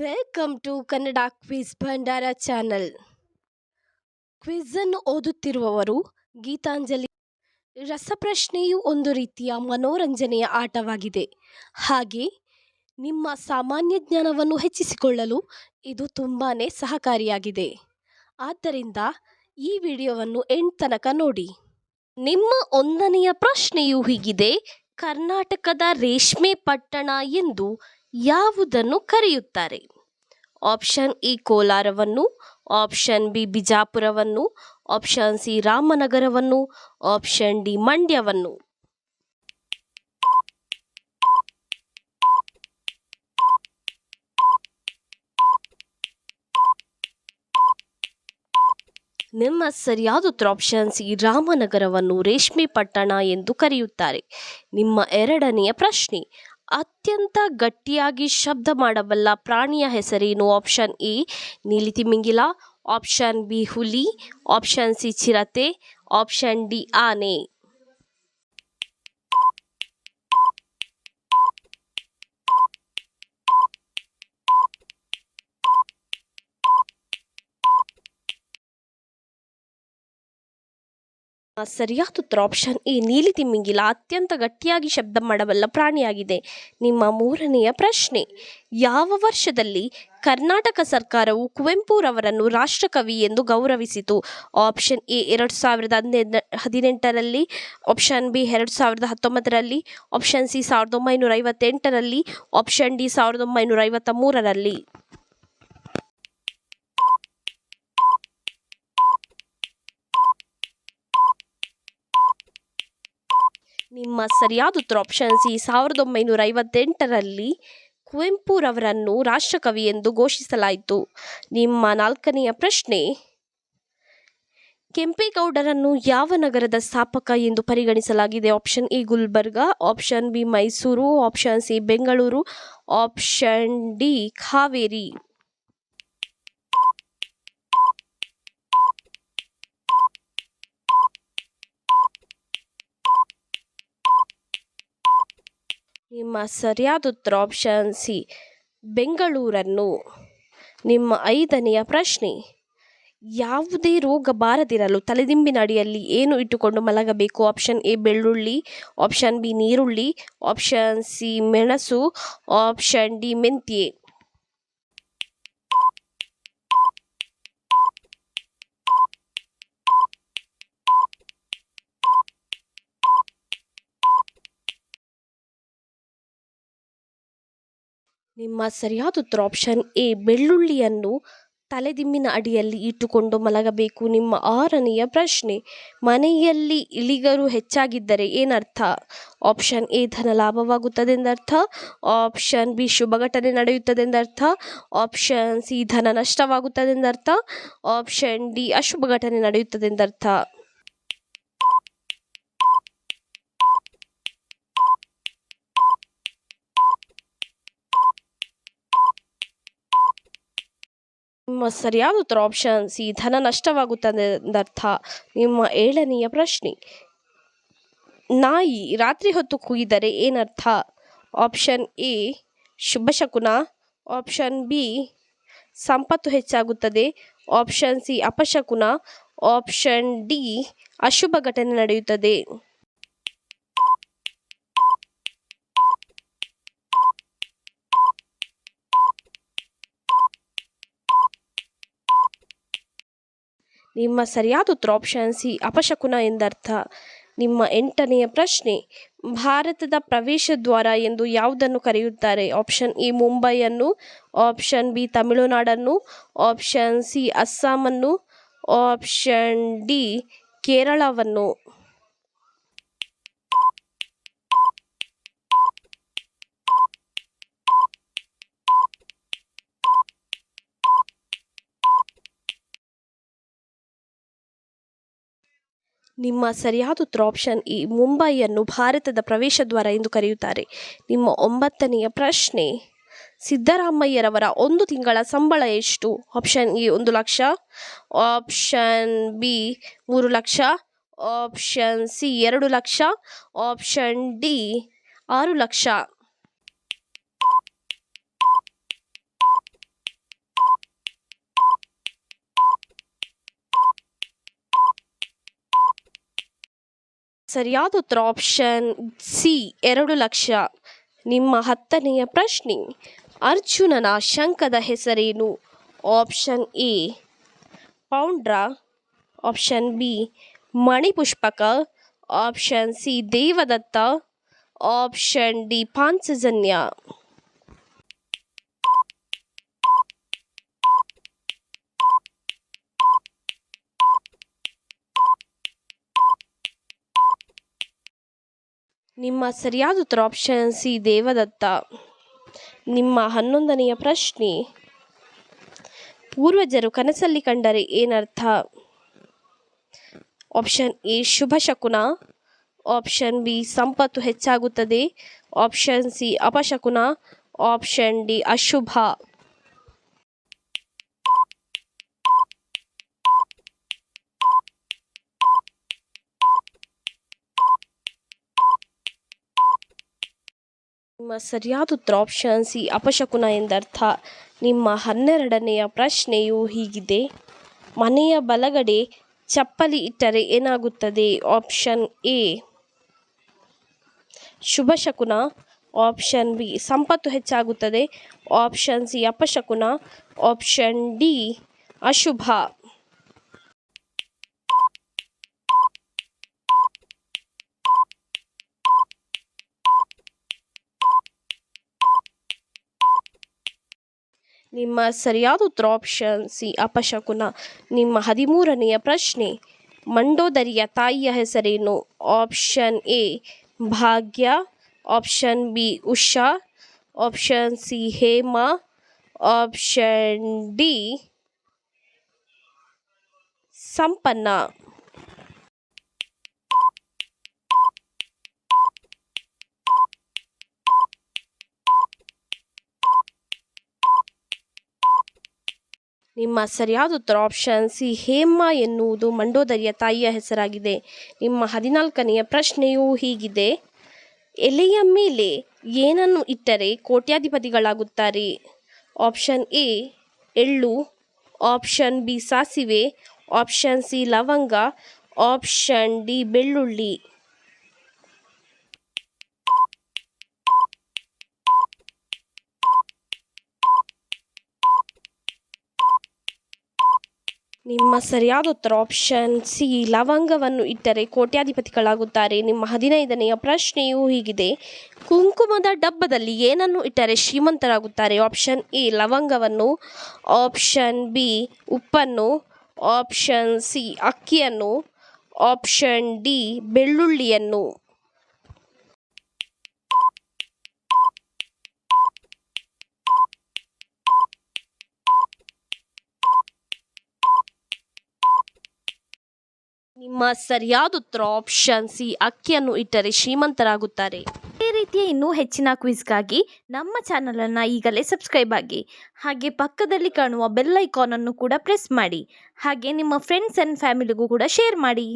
Welcome to Kannada quiz Bhandar channel ಕ್ವಿಝನ್ನು ಓದುತ್ತಿರುವವರು ಗೀತಾಂಜಲಿ. ರಸಪ್ರಶ್ನೆಯು ಒಂದು ರೀತಿಯ ಮನೋರಂಜನೆಯ ಆಟವಾಗಿದೆ. ಹಾಗೆ ನಿಮ್ಮ ಸಾಮಾನ್ಯ ಜ್ಞಾನವನ್ನು ಹೆಚ್ಚಿಸಿಕೊಳ್ಳಲು ಇದು ತುಂಬಾ ಸಹಕಾರಿಯಾಗಿದೆ. ಆದ್ದರಿಂದ ಈ ವಿಡಿಯೋವನ್ನು ಎಂಡ್ ತನಕ ನೋಡಿ. ನಿಮ್ಮ ಒಂದನೆಯ ಪ್ರಶ್ನೆಯು ಹೀಗಿದೆ, ಕರ್ನಾಟಕದ ರೇಷ್ಮೆ ಪಟ್ಟಣ ಎಂದು ಯಾವುದನ್ನು ಕರೆಯುತ್ತಾರೆ? ಆಪ್ಷನ್ ಇ ಕೋಲಾರವನ್ನು, ಆಪ್ಷನ್ ಬಿ ಬಿಜಾಪುರವನ್ನು, ಆಪ್ಷನ್ ಸಿ ರಾಮನಗರವನ್ನು, ಆಪ್ಷನ್ ಡಿ ಮಂಡ್ಯವನ್ನು. ನಿಮ್ಮ ಸರಿಯಾದ ಉತ್ತರ ಆಪ್ಷನ್ ಸಿ ರಾಮನಗರವನ್ನು ರೇಷ್ಮೆ ಪಟ್ಟಣ ಎಂದು ಕರೆಯುತ್ತಾರೆ. ನಿಮ್ಮ ಎರಡನೆಯ ಪ್ರಶ್ನೆ ಅತ್ಯಂತ ಗಟ್ಟಿಯಾಗಿ ಶಬ್ದ ಮಾಡಬಲ್ಲ ಪ್ರಾಣಿಯ ಹೆಸರೇನು? ಆಪ್ಷನ್ ಎ ನೀಲಿತಿಮಿಂಗಿಲ ಆಪ್ಷನ್ ಬಿ ಹುಲಿ, ಆಪ್ಷನ್ ಸಿ ಚಿರತೆ, ಆಪ್ಷನ್ ಡಿ ಆನೆ. ಸರಿಯಾದ ಉತ್ತರ ಆಪ್ಷನ್ ಎ, ನೀಲಿ ತಿಮ್ಮಿಂಗಿಲ ಅತ್ಯಂತ ಗಟ್ಟಿಯಾಗಿ ಶಬ್ದ ಮಾಡಬಲ್ಲ ಪ್ರಾಣಿಯಾಗಿದೆ. ನಿಮ್ಮ ಮೂರನೆಯ ಪ್ರಶ್ನೆ, ಯಾವ ವರ್ಷದಲ್ಲಿ ಕರ್ನಾಟಕ ಸರ್ಕಾರವು ಕುವೆಂಪುರವರನ್ನು ರಾಷ್ಟ್ರಕವಿ ಎಂದು ಗೌರವಿಸಿತು? ಆಪ್ಷನ್ ಎ, ಎರಡು ಸಾವಿರದ ಹದಿನೈದು, ಹದಿನೆಂಟರಲ್ಲಿ. ಆಪ್ಷನ್ ಬಿ, ಎರಡು ಸಾವಿರದ ಹತ್ತೊಂಬತ್ತರಲ್ಲಿ. ಆಪ್ಷನ್ ಸಿ, ಸಾವಿರದ ಒಂಬೈನೂರ ಐವತ್ತೆಂಟರಲ್ಲಿ. ಆಪ್ಷನ್ ಡಿ, ಸಾವಿರದ ಒಂಬೈನೂರ ಐವತ್ತ ಮೂರರಲ್ಲಿ. ನಿಮ್ಮ ಸರಿಯಾದ ಉತ್ತರ ಆಪ್ಷನ್ ಈ ಸಾವಿರದ ಒಂಬೈನೂರ ಐವತ್ತೆಂಟರಲ್ಲಿ ಕುವೆಂಪುರವರನ್ನು ರಾಷ್ಟ್ರಕವಿ ಎಂದು ಘೋಷಿಸಲಾಯಿತು. ನಿಮ್ಮ ನಾಲ್ಕನೆಯ ಪ್ರಶ್ನೆ, ಕೆಂಪೇಗೌಡರನ್ನು ಯಾವ ನಗರದ ಸ್ಥಾಪಕ ಎಂದು ಪರಿಗಣಿಸಲಾಗಿದೆ? Option A, Gulbarga option B, Mysuru option C, Bengaluru option D, Kaveri. ನಿಮ್ಮ ಸರಿಯಾದ ಉತ್ತರ ಆಪ್ಷನ್ ಸಿ ಬೆಂಗಳೂರನ್ನು. ನಿಮ್ಮ ಐದನೆಯ ಪ್ರಶ್ನೆ, ಯಾವುದೇ ರೋಗ ಬಾರದಿರಲು ತಲೆದಿಂಬಿನ ಅಡಿಯಲ್ಲಿ ಏನು ಇಟ್ಟುಕೊಂಡು ಮಲಗಬೇಕು? ಆಪ್ಷನ್ ಎ ಬೆಳ್ಳುಳ್ಳಿ. ಆಪ್ಷನ್ ಬಿ ನೀರುಳ್ಳಿ. ಆಪ್ಷನ್ ಸಿ ಮೆಣಸು. ಆಪ್ಷನ್ ಡಿ ಮೆಂತ್ಯೆ. ನಿಮ್ಮ ಸರಿಯಾದ ಉತ್ತರ ಆಪ್ಷನ್ ಎ ಬೆಳ್ಳುಳ್ಳಿಯನ್ನು ತಲೆದಿಂಬಿನ ಅಡಿಯಲ್ಲಿ ಇಟ್ಟುಕೊಂಡು ಮಲಗಬೇಕು. ನಿಮ್ಮ ಆರನೆಯ ಪ್ರಶ್ನೆ, ಮನೆಯಲ್ಲಿ ಇಳಿಗರು ಹೆಚ್ಚಾಗಿದ್ದರೆ ಏನರ್ಥ? ಆಪ್ಷನ್ ಎ ಧನ ಲಾಭವಾಗುತ್ತದೆ ಎಂದರ್ಥ. ಆಪ್ಷನ್ ಬಿ ಶುಭ ಘಟನೆ ನಡೆಯುತ್ತದೆಂದರ್ಥ ಆಪ್ಷನ್ ಸಿ ಧನ ನಷ್ಟವಾಗುತ್ತದೆ ಎಂದರ್ಥ. ಆಪ್ಷನ್ ಡಿ ಅಶುಭ ಘಟನೆ ನಡೆಯುತ್ತದೆಂದರ್ಥ ನಿಮ್ಮ ಸರಿಯಾದ ಉತ್ತರ ಆಪ್ಷನ್ ಸಿ ಧನ ನಷ್ಟವಾಗುತ್ತದೆ ಎಂದರ್ಥ ನಿಮ್ಮ ಏಳನೆಯ ಪ್ರಶ್ನೆ. ನಾಯಿ ರಾತ್ರಿ ಹೊತ್ತು ಕುಯ್ದರೆ ಏನರ್ಥ? ಆಪ್ಷನ್ ಎ ಶುಭ ಶಕುನ. ಆಪ್ಷನ್ ಬಿ ಸಂಪತ್ತು ಹೆಚ್ಚಾಗುತ್ತದೆ. ಆಪ್ಷನ್ ಸಿ ಅಪಶಕುನ. ಆಪ್ಷನ್ ಡಿ ಅಶುಭ ಘಟನೆ ನಡೆಯುತ್ತದೆ. ನಿಮ್ಮ ಸರಿಯಾದ ಉತ್ತರ ಆಪ್ಷನ್ ಸಿ, ಅಪಶಕುನ ಎಂದರ್ಥ. ನಿಮ್ಮ ಎಂಟನೆಯ ಪ್ರಶ್ನೆ, ಭಾರತದ ಪ್ರವೇಶ ದ್ವಾರ ಎಂದು ಯಾವುದನ್ನು ಕರೆಯುತ್ತಾರೆ? ಆಪ್ಷನ್ ಎ, ಮುಂಬೈಯನ್ನು ಆಪ್ಷನ್ ಬಿ, ತಮಿಳುನಾಡನ್ನು ಆಪ್ಷನ್ ಸಿ, ಅಸ್ಸಾಮನ್ನು ಆಪ್ಷನ್ ಡಿ, ಕೇರಳವನ್ನು. ನಿಮ್ಮ ಸರಿಯಾದ ಉತ್ತರ ಆಪ್ಷನ್ ಇ ಮುಂಬೈಯನ್ನು ಭಾರತದ ಪ್ರವೇಶ ದ್ವಾರ ಎಂದು ಕರೆಯುತ್ತಾರೆ. ನಿಮ್ಮ ಒಂಬತ್ತನೆಯ ಪ್ರಶ್ನೆ, ಸಿದ್ದರಾಮಯ್ಯರವರ ಒಂದು ತಿಂಗಳ ಸಂಬಳ ಎಷ್ಟು? ಆಪ್ಷನ್ ಇ ಒಂದು ಲಕ್ಷ. ಆಪ್ಷನ್ ಬಿ, ಮೂರು ಲಕ್ಷ. ಆಪ್ಷನ್ ಸಿ, ಎರಡು ಲಕ್ಷ. ಆಪ್ಷನ್ ಡಿ, ಆರು ಲಕ್ಷ. ಸರಿಯಾದ ಉತ್ತರ ಆಪ್ಷನ್ ಸಿ ಎರಡು ಲಕ್ಷ. ನಿಮ್ಮ ಹತ್ತನೆಯ ಪ್ರಶ್ನೆ, ಅರ್ಜುನನ ಶಂಖದ ಹೆಸರೇನು? Option A Poundra. Option B Manipushpaka. Option C Devadatta. Option D Panchajanya. ನಿಮ್ಮ ಸರಿಯಾದ ಉತ್ತರ ಆಪ್ಷನ್ ಸಿ ದೇವದತ್ತ. ನಿಮ್ಮ ಹನ್ನೊಂದನೆಯ ಪ್ರಶ್ನೆ, ಪೂರ್ವಜರು ಕನಸಲ್ಲಿ ಕಂಡರೆ ಏನರ್ಥ? ಆಪ್ಷನ್ ಎ ಶುಭ ಶಕುನ. ಆಪ್ಷನ್ ಬಿ ಸಂಪತ್ತು ಹೆಚ್ಚಾಗುತ್ತದೆ. ಆಪ್ಷನ್ ಸಿ ಅಪಶಕುನ. ಆಪ್ಷನ್ ಡಿ ಅಶುಭ. ನಿಮ್ಮ ಸರಿಯಾದ ಉತ್ತರ ಆಪ್ಷನ್ ಸಿ, ಅಪಶಕುನ ಎಂದರ್ಥ. ನಿಮ್ಮ ಹನ್ನೆರಡನೆಯ ಪ್ರಶ್ನೆಯು ಹೀಗಿದೆ. ಮನೆಯ ಬಲಗಡೆ ಚಪ್ಪಲಿ ಇಟ್ಟರೆ ಏನಾಗುತ್ತದೆ? ಆಪ್ಷನ್ ಎ, ಶುಭ ಶಕುನ. ಆಪ್ಷನ್ ಬಿ, ಸಂಪತ್ತು ಹೆಚ್ಚಾಗುತ್ತದೆ. ಆಪ್ಷನ್ ಸಿ, ಅಪಶಕುನ. ಆಪ್ಷನ್ ಡಿ, ಅಶುಭ. ನಿಮ್ಮ ಸರಿಯಾದ ಉತ್ತರ ಆಪ್ಷನ್ ಸಿ, ಅಪಶಕುನ. ನಿಮ್ಮ ಹದಿಮೂರನೆಯ ಪ್ರಶ್ನೆ, ಮಂಡೋದರಿಯ ತಾಯಿಯ ಹೆಸರೇನು? Option A Bhagya. Option B Usha. Option C Hema. Option D Sampanna. ನಿಮ್ಮ ಸರಿಯಾದ ಉತ್ತರ ಆಪ್ಷನ್ ಸಿ, ಹೇಮ ಎನ್ನುವುದು ಮಂಡೋದರಿಯ ತಾಯಿಯ ಹೆಸರಾಗಿದೆ. ನಿಮ್ಮ ಹದಿನಾಲ್ಕನೆಯ ಪ್ರಶ್ನೆಯು ಹೀಗಿದೆ. ಎಲೆಯ ಮೇಲೆ ಏನನ್ನು ಇಟ್ಟರೆ ಕೋಟ್ಯಾಧಿಪತಿಗಳಾಗುತ್ತಾರೆ? ಆಪ್ಷನ್ ಎ, ಎಳ್ಳು. ಆಪ್ಷನ್ ಬಿ, ಸಾಸಿವೆ. ಆಪ್ಷನ್ ಸಿ, ಲವಂಗ. ಆಪ್ಷನ್ ಡಿ, ಬೆಳ್ಳುಳ್ಳಿ. ನಿಮ್ಮ ಸರಿಯಾದ ಉತ್ತರ ಆಪ್ಷನ್ ಸಿ ಲವಂಗವನ್ನು ಇಟ್ಟರೆ ಕೋಟ್ಯಾಧಿಪತಿಗಳಾಗುತ್ತಾರೆ. ನಿಮ್ಮ ಹದಿನೈದನೆಯ ಪ್ರಶ್ನೆಯೂ ಹೀಗಿದೆ. ಕುಂಕುಮದ ಡಬ್ಬದಲ್ಲಿ ಏನನ್ನು ಇಟ್ಟರೆ ಶ್ರೀಮಂತರಾಗುತ್ತಾರೆ? ಆಪ್ಷನ್ ಎ ಲವಂಗವನ್ನು. ಆಪ್ಷನ್ ಬಿ ಉಪ್ಪನ್ನು. ಆಪ್ಷನ್ ಸಿ ಅಕ್ಕಿಯನ್ನು. ಆಪ್ಷನ್ ಡಿ ಬೆಳ್ಳುಳ್ಳಿಯನ್ನು. ನಿಮ್ಮ ಸರಿಯಾದ ಉತ್ತರ ಆಪ್ಷನ್ ಸಿ ಅಕ್ಕಿಯನ್ನು ಇಟ್ಟರೆ ಶ್ರೀಮಂತರಾಗುತ್ತಾರೆ. ಈ ರೀತಿಯ ಇನ್ನೂ ಹೆಚ್ಚಿನ ಕ್ವಿಜ್ಗಾಗಿ ನಮ್ಮ ಚಾನಲನ್ನು ಈಗಲೇ ಸಬ್ಸ್ಕ್ರೈಬ್ ಆಗಿ, ಹಾಗೆ ಪಕ್ಕದಲ್ಲಿ ಕಾಣುವ ಬೆಲ್ ಐಕಾನನ್ನು ಕೂಡ ಪ್ರೆಸ್ ಮಾಡಿ, ಹಾಗೆ ನಿಮ್ಮ ಫ್ರೆಂಡ್ಸ್ ಆ್ಯಂಡ್ ಫ್ಯಾಮಿಲಿಗೂ ಕೂಡ ಶೇರ್ ಮಾಡಿ.